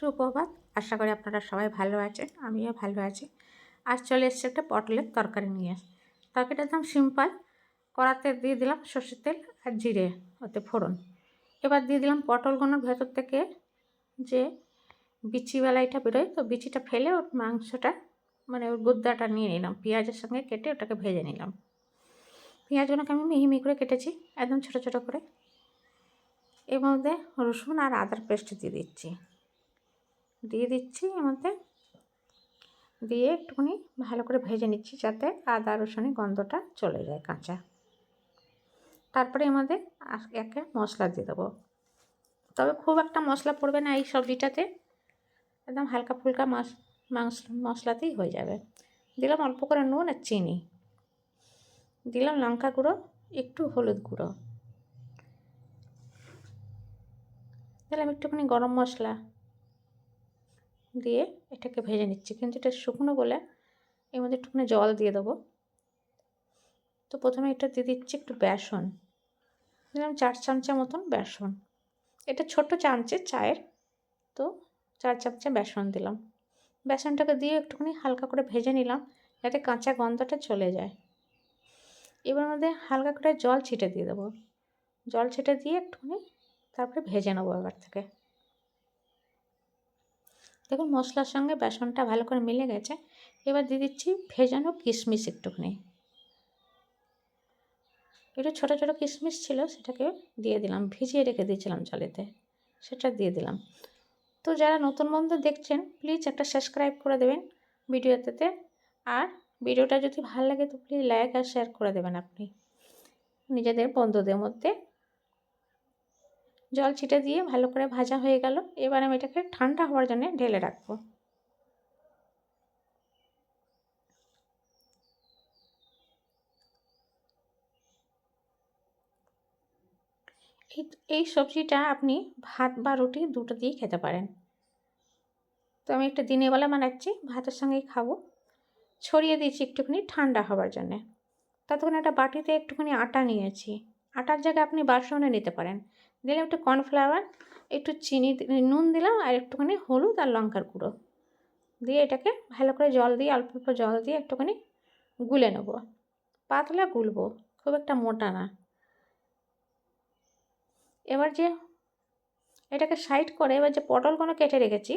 সুপ্রভাত। আশা করি আপনারা সবাই ভালো আছেন, আমিও ভালো আছি। আর চলে এসছে একটা পটলের তরকারি নিয়ে। তরকারিটা একদম সিম্পল। কড়াতে দিয়ে দিলাম সর্ষের তেল আর জিরে, ওতে ফোড়ন। এবার দিয়ে দিলাম পটলগুলোর ভেতর থেকে যে বিচিবেলাইটা বেরোয়, তো বিচিটা ফেলে ওর মাংসটা মানে ওর গুদ্দাটা নিয়ে নিলাম। পেঁয়াজের সঙ্গে কেটে ওটাকে ভেজে নিলাম। পেঁয়াজগুলোকে আমি মিহি করে কেটেছি, একদম ছোটো ছোটো করে। এর মধ্যে রসুন আর আদার পেস্ট দিয়ে দিচ্ছি। দিয়ে দিচ্ছি এর মধ্যে। দিয়ে একটুখানি ভালো করে ভেজে নিচ্ছি যাতে আদা রসুনের গন্ধটা চলে যায় কাঁচা। তারপরে এর মধ্যে একে মশলা দিয়ে দেবো। তবে খুব একটা মশলা পড়বে না এই সবজিটাতে। একদম হালকা ফুলকা মাছ মাংস, মশলাতেই হয়ে যাবে। দিলাম অল্প করে নুন আর চিনি। দিলাম লঙ্কা গুঁড়ো, একটু হলুদ গুঁড়ো। দিলাম একটুখানি গরম মশলা। দিয়ে এটাকে ভেজে নিচ্ছি। কিন্তু এটা শুকনো বলে এর মধ্যে একটুখানি জল দিয়ে দেবো। তো প্রথমে এটা দিয়ে দিচ্ছি একটু বেসন। দিলাম চার চামচা মতন বেসন। এটা ছোট চামচে চায়ের। তো চার চামচা বেসন দিলাম। বেসনটাকে দিয়ে একটুখানি হালকা করে ভেজে নিলাম যাতে কাঁচা গন্ধটা চলে যায়। এবার মধ্যে হালকা করে জল ছিটে দিয়ে দেবো। জল ছিটে দিয়ে একটুখানি তারপরে ভেজে নেব এবার থেকে। দেখুন, মশলার সঙ্গে বেসনটা ভালো করে মিলে গেছে। এবার দিয়ে দিচ্ছি ভেজানো কিশমিশ একটুখানি। একটু ছোটো ছোটো কিশমিশ ছিল, সেটাকে দিয়ে দিলাম। ভিজিয়ে রেখে দিয়েছিলাম জলেতে সেটা দিয়ে দিলাম। তো যারা নতুন বন্ধু দেখছেন, প্লিজ একটা সাবস্ক্রাইব করে দেবেন ভিডিওতে আর ভিডিওটা যদি ভালো লাগে, তো প্লিজ লাইক আর শেয়ার করে দেবেন আপনি। নিজেদের বন্ধুদের মধ্যে জল ছিটে দিয়ে ভালো করে ভাজা হয়ে গেল। এবার আমি এটাকে ঠান্ডা হওয়ার জন্য ঢেলে রাখব। এই সবজিটা আপনি ভাত বা রুটি দুটো দিয়েই খেতে পারেন। তো আমি একটা দিনের বেলা বানাচ্ছি, ভাতের সঙ্গেই খাব। ছড়িয়ে দিয়েছি একটুখানি ঠান্ডা হওয়ার জন্যে। ততক্ষণ একটা বাটিতে একটুখানি আটা নিয়েছি। আটার জায়গায় আপনি বাসনে নিতে পারেন। দিলাম একটু কর্নফ্লাওয়ার একটু চিনি নুন দিলাম আর একটুখানি হলুদ আর লঙ্কার গুঁড়ো। দিয়ে এটাকে ভালো করে জল দিয়ে, অল্প অল্প জল দিয়ে একটুখানি গুলে নেব। পাতলা গুলবো, খুব একটা মোটা না। এবার যে এটাকে সাইড করে এবার যে পটলগুলো কেটে রেখেছি,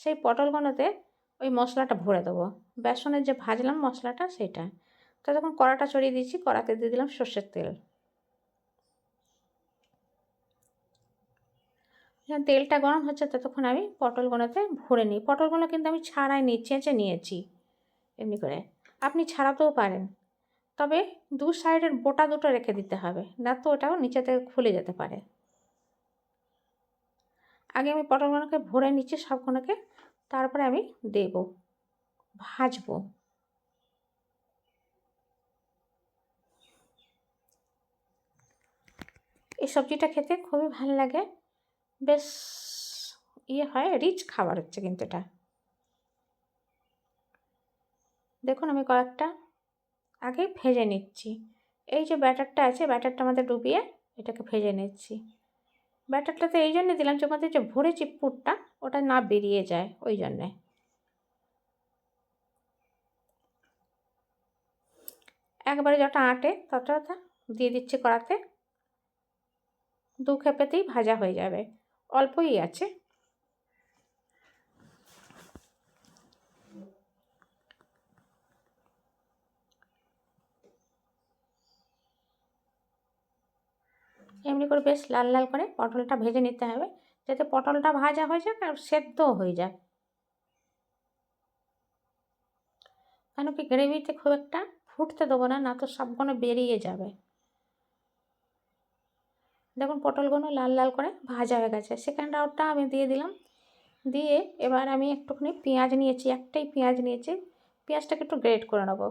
সেই পটলগুলোতে ওই মশলাটা ভরে দেবো। বেসনের যে ভাজলাম মশলাটা, সেটা। তো তখন কড়াটা চড়িয়ে দিয়েছি, কড়াতে দিয়ে দিলাম সর্ষের তেল। যখন তেলটা গরম হচ্ছে ততক্ষণ আমি পটলগুলোতে ভরে নিই। পটলগুলো কিন্তু আমি ছাড়াই নিই, চেঁচে নিয়েছি এমনি করে। আপনি ছাড়াতেও পারেন। তবে দু সাইডের বোটা দুটো রেখে দিতে হবে, না তো ওটাও নিচে থেকে খুলে যেতে পারে। আগে আমি পটলগুলোকে ভরে নিচ্ছি সবগুলোকে তারপরে আমি দেব, ভাজবো। এই সবজিটা খেতে খুবই ভালো লাগে। বেশ ইয়ে হয় রিচ খাবার হচ্ছে কিন্তু এটা। দেখুন আমি কয়েকটা আগে ভেজে নিচ্ছি। এই যে ব্যাটারটা আছে, ব্যাটারটা আমাদের ডুবিয়ে এটাকে ভেজে নিচ্ছি। ব্যাটারটা তো এই জন্যে দিলাম যে আমাদের যে ভরেছি পুরটা, ওটা না বেরিয়ে যায় ওই জন্যে। একবারে যটা আটে, ততটা দিয়ে দিচ্ছি কড়াতে। দু খেপেতেই ভাজা হয়ে যাবে। অল্পই আছে। এমনি করে বেশ লাল লাল করে পটলটা ভেজে নিতে হবে, যাতে পটলটা ভাজা হয়ে যাক আর সেদ্ধও হয়ে যায় কেন কি গ্রেভিতে খুব একটা ফুটতে দেবো না না তো সবগুলো বেরিয়ে যাবে। দেখুন পটলগুলো লাল লাল করে ভাজা হয়ে গেছে। সেকেন্ড রাউন্ডটা আমি দিয়ে দিলাম। দিয়ে এবার আমি একটুখানি পেঁয়াজ নিয়েছি, একটাই পেঁয়াজ নিয়েছি। পেঁয়াজটাকে একটু গ্রেট করে নেব।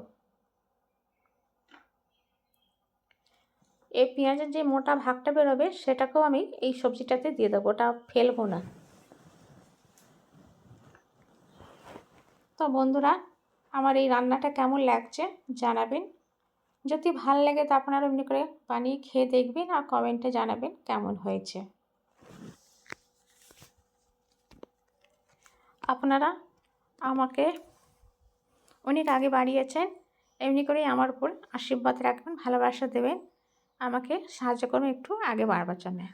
এই পেঁয়াজের যে মোটা ভাগটা বেরোবে, সেটাকেও আমি এই সবজিটাতে দিয়ে দেবো, ওটা ফেলব না। তো বন্ধুরা, আমার এই রান্নাটা কেমন লাগছে জানাবেন। যদি ভালো লাগে তো আপনারা এমনি করে বানিয়ে খেয়ে দেখবেন আর কমেন্টে জানাবেন কেমন হয়েছে। আপনারা আমাকে অনেক আগে বাড়িয়েছেন, এমনি করেই আমার উপর আশীর্বাদ রাখবেন, ভালোবাসা দেবেন, আমাকে সাহায্য করুন একটু আগে বাড়বার জন্যে।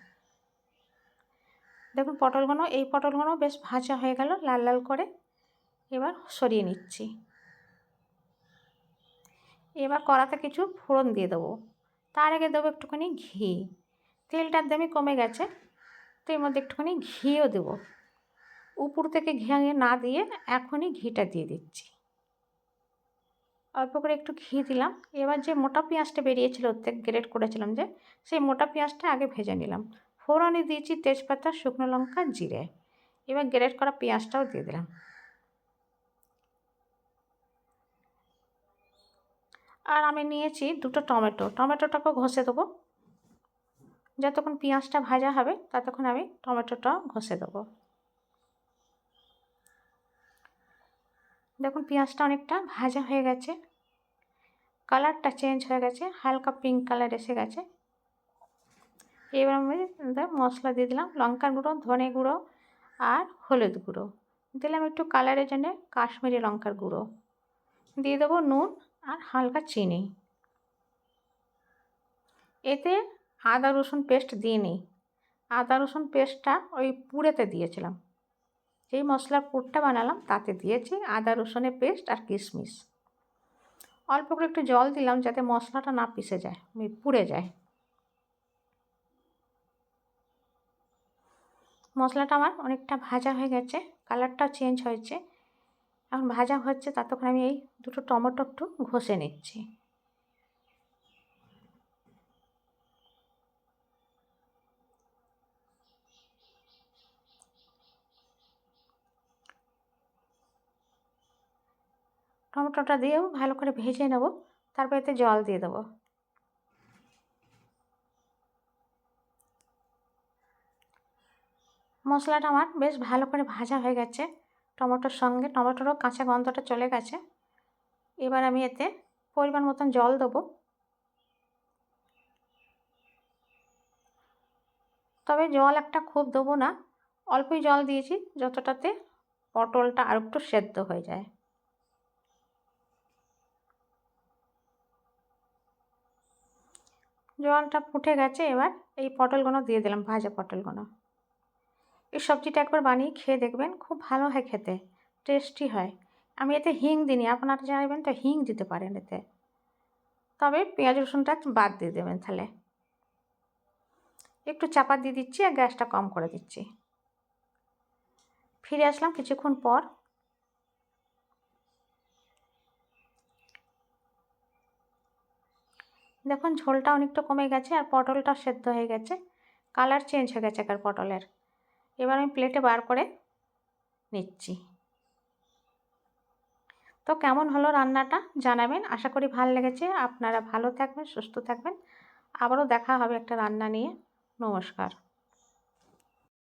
দেখুন পটলগুলো, এই পটলগুলো বেশ ভাজা হয়ে গেল, লাল লাল করে এবার সরিয়ে নিচ্ছি। এবার কড়াতে কিছু ফোড়ন দিয়ে দেবো। তার আগে দেবো একটুখানি ঘি। তেলটার দামই কমে গেছে, তো এর মধ্যে একটুখানি ঘিও দেবো। উপর থেকে ঘি না দিয়ে এখনই ঘিটা দিয়ে দিচ্ছি। অল্প করে একটু ঘি দিলাম। এবার যে মোটা পেঁয়াজটা বেরিয়েছিল থেকে গ্রেট করেছিলাম যে, সেই মোটা পেঁয়াজটা আগে ভেজে নিলাম। ফোড়নে দিয়েছি তেজপাতা, শুকনো লঙ্কা, জিরে। এবার গ্রেট করা পেঁয়াজটাও দিয়ে দিলাম। আর আমি নিয়েছি দুটো টমেটো। টমেটোটাকেও ঘষে দেবো। যতক্ষণ পেঁয়াজটা ভাজা হবে, ততক্ষণ আমি টমেটোটাও ঘষে দেবো। দেখুন, পেঁয়াজটা অনেকটা ভাজা হয়ে গেছে। কালারটা চেঞ্জ হয়ে গেছে, হালকা পিঙ্ক কালার এসে গেছে। এবার আমি মশলা দিয়ে দিলাম, লঙ্কার গুঁড়ো, ধনে গুঁড়ো আর হলুদ গুঁড়ো। দিলাম একটু কালারের জন্য কাশ্মীরি লঙ্কার গুঁড়ো। দিয়ে দেবো নুন আর হালকা চিনি। এতে আদা, রসুন পেস্ট দিইনি আদা, রসুন পেস্টটা ওই পুড়েতে দিয়েছিলাম। যেই মশলার পুরটা বানালাম, তাতে দিয়েছি আদা, রসুনের পেস্ট আর কিশমিশ। অল্প করে একটু জল দিলাম যাতে মশলাটা না পিষে যায় পুড়ে যায়। মশলাটা আমার অনেকটা ভাজা হয়ে গেছে কালারটাও চেঞ্জ হয়েছে। এখন ভাজা হচ্ছে ততক্ষণ আমি এই দুটো টমেটো একটু ঘষে নিচ্ছি। টমেটোটা দিয়েও ভালো করে ভেজে নেব, তারপর এতে জল দিয়ে দেবো। মশলাটা আমার বেশ ভালো করে ভাজা হয়ে গেছে। টমেটোর সঙ্গে, টমেটোরও কাঁচা গন্ধটা চলে গেছে। এবার আমি এতে পরিমাণ মতন জল দেবো। তবে জল একটা খুব দেবো না, অল্পই জল দিয়েছি যতটাতে পটলটা আর একটু সেদ্ধ হয়ে যায়। জলটা ফুটে গেছে, এবার এই পটলগুলো দিয়ে দিলাম, ভাজা পটলগুলো। এই সবজিটা একবার বানিয়ে খেয়ে দেখবেন খুব ভালো হয় খেতে টেস্টি হয়। আমি এতে হিং দিইনি, আপনারা চাইবেন তো হিং দিতে পারেন এতে। তবে পেঁয়াজ, রসুনটা বাদ দিয়ে দেবেন তাহলে। একটু চাপা দিয়ে দিচ্ছি আর গ্যাসটা কম করে দিচ্ছি। ফিরে আসলাম কিছুক্ষণ পর। দেখুন ঝোলটা অনেকটা কমে গেছে আর পটলটা সেদ্ধ হয়ে গেছে। কালার চেঞ্জ হয়ে গেছে একার পটলের। এবার আমি প্লেটে বার করে নিচ্ছি। তো কেমন হলো রান্নাটা জানাবেন। আশা করি ভালো লেগেছে। আপনারা ভালো থাকবেন, সুস্থ থাকবেন। আবারও দেখা হবে একটা রান্না নিয়ে। নমস্কার।